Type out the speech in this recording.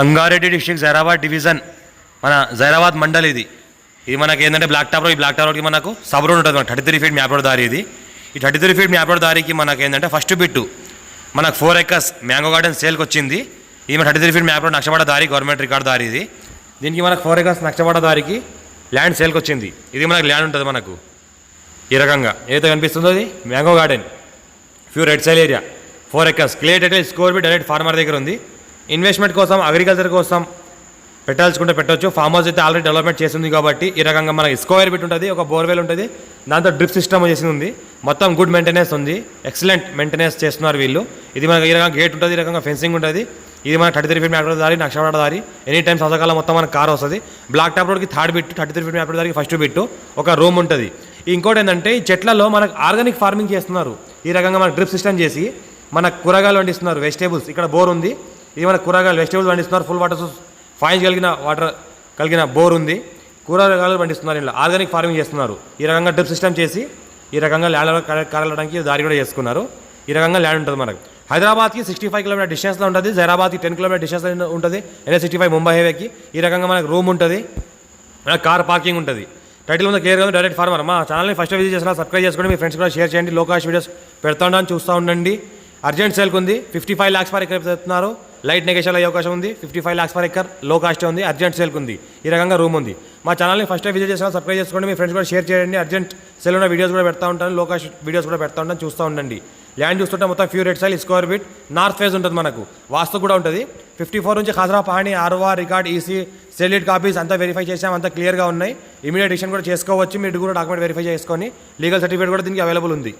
Sangareddy district Zaheerabad division మన జైరాబాద్ మండల్ ఇది. ఇది మనకి ఏంటంటే బ్లాక్ టాప్ రోడ్ ఈ బ్లాక్ టాప్ రోడ్కి మనకు సబ్ రోడ్ ఉంటుంది thirty three feet map road దారి ఇది. ఈ thirty three feet map road దారికి మనకి ఏంటంటే ఫస్ట్ బిట్టు మనకు ఫోర్ ఎకర్స్ మ్యాంగో గార్డెన్ సేల్కి వచ్చింది. ఇది మన thirty three feet map road నక్షపడ దారి గవర్నమెంట్ రికార్డ్ దారి ఇది. దీనికి మనకు ఫోర్ ఎకర్స్ నక్షపడ దారికి ల్యాండ్ సేల్కి వచ్చింది. ఇది మనకు ల్యాండ్ ఉంటుంది మనకు. ఈ రకంగా ఏదైతే కనిపిస్తుందో అది? Mango garden. Few red soil area four acres clear detail score B direct farmer దగ్గర ఉంది. ఇన్వెస్ట్మెంట్ కోసం అగ్రికల్చర్ కోసం పెట్టాల్సుకుంటే పెట్టవచ్చు ఫామ్ హౌస్ అయితే ఆల్రెడీ డెవలప్మెంట్ చేసింది కాబట్టి ఈ రకంగా మనకి స్కోయర్ బిట్ ఉంటుంది ఒక బోర్వెల్ ఉంటుంది. దాంతో డ్రిప్ సిస్టమ్ చేసింది ఉంది. మొత్తం గుడ్ మెయింటెనెన్స్ ఉంది. ఎక్సలెంట్ మెయింటెనెన్స్ చేస్తున్నారు వీళ్ళు. ఇది మనకి ఈ రకంగా గేట్ ఉంటుంది ఈ రకంగా ఫెన్సింగ్ ఉంటుంది. ఇది మన థర్టీ త్రీ ఫీట్ మ్యాప్ దారి నక్షపడ దారి. ఎనీ టైమ్ సంవత్సరాల మొత్తం మన కార్ వస్తుంది. బ్లాక్ టాప్ రోడ్కి third bit thirty three feet map దారికి ఫస్ట్ బిట్ ఒక రూమ్ ఉంటుంది. ఇంకోటి ఏంటంటే ఈ చెట్లలో మనకు ఆర్గానిక్ ఫార్మింగ్ చేస్తున్నారు. ఈ రకంగా మన డ్రిప్ సిస్టమ్ చేసి మన కూరగాయలు పండిస్తున్నారు వెజిటేబుల్స్ ఇక్కడ బోర్ ఉంది. ఇది మన కూరగాయలు వెజిటేబుల్స్ పండిస్తున్నారు ఫుల్ వాటర్ ఫైన్స్ కలిగిన వాటర్ కలిగిన బోర్ ఉంది. కూరగాయలు పండిస్తున్నారు ఇలా ఆర్గానిక్ ఫార్మింగ్ చేస్తున్నారు. ఈ రకంగా డ్రిప్ సిస్టమ్ చేసి ఈ రకంగా ల్యాండ్ కారడానికి దారి కూడా చేసుకున్నారు. ఈ రకంగా ల్యాండ్ ఉంటుంది మనకు. హైదరాబాద్కి సిక్స్టీ ఫైవ్ కిలోమీటర్ డిస్టెన్స్లో ఉంటుంది. జైరాబాద్కి టెన్ కిలోమీటర్ డిస్టెన్స్ ఉంటుంది. ఎన్ఎస్ సిక్స్టీ ఫైవ్ ముంబై హైవేకి. ఈ రకంగా మనకు రూమ్ ఉంటుంది. మనకు కార్ పార్కింగ్ ఉంటుంది. టైటిల్ ఉంది క్లియర్గా డైరెక్ట్ ఫార్మర్ మా ఛానల్ని ఫస్ట్ విజిట్ చేసిన సబ్స్క్రైబ్ చేసుకోండి మీ ఫ్రెండ్స్ కూడా షేర్ చేయండి. లోకాష్ వీడియోస్ పెడతా ఉండని చూస్తూ ఉండండి. అర్జెంట్ సేల్కి ఉంది fifty five lakhs per acre చెప్తున్నారు లైట్ నెగేషన్ అయ్యే అవకాశం ఉంది. ఫిఫ్టీ ఫైవ్ ల్యాక్స్ పర్ ఎకర్లో కాస్ట్ ఉంది అర్జెంట్ సేల్కి ఉంది ఈ రకంగా రూమ్ ఉంది. మా ఛానల్ని ఫస్ట్ విజిట్ చేసిన సబ్స్క్రైబ్ చేసుకోండి. మీ ఫ్రెండ్స్ కూడా షేర్ చేయండి. అర్జెంట్ సేల్ ఉన్న వీడియోస్ కూడా పెడతా ఉంటాను. లో కాస్ట్ వీడియోస్ కూడా పెడతా ఉంటాను. చూస్తూ ఉండండి. ల్యాండ్ చూస్తుంటే మొత్తం few red సైల్ square feet north face ఉంటుంది మనకు. వాస్తు కూడా ఉంటుంది. ఫిఫ్టీ ఫోర్ నుంచి ఖాజరా పహాణి ఆర్వా రికార్డ్ ఈసీ సెలిడ్ కాపీస్ అంతా వెరిఫై చేసాం అంతా క్లియర్గా ఉన్నాయి. ఇమీడియట్ డిసిషన్ కూడా చేసుకోవచ్చు. మీరు కూడా డాక్యుమెంట్ వెరిఫై చేసుకొని లీగల్ సర్టిఫికేట్ కూడా దీనికి అవైలబుల్ ఉంది.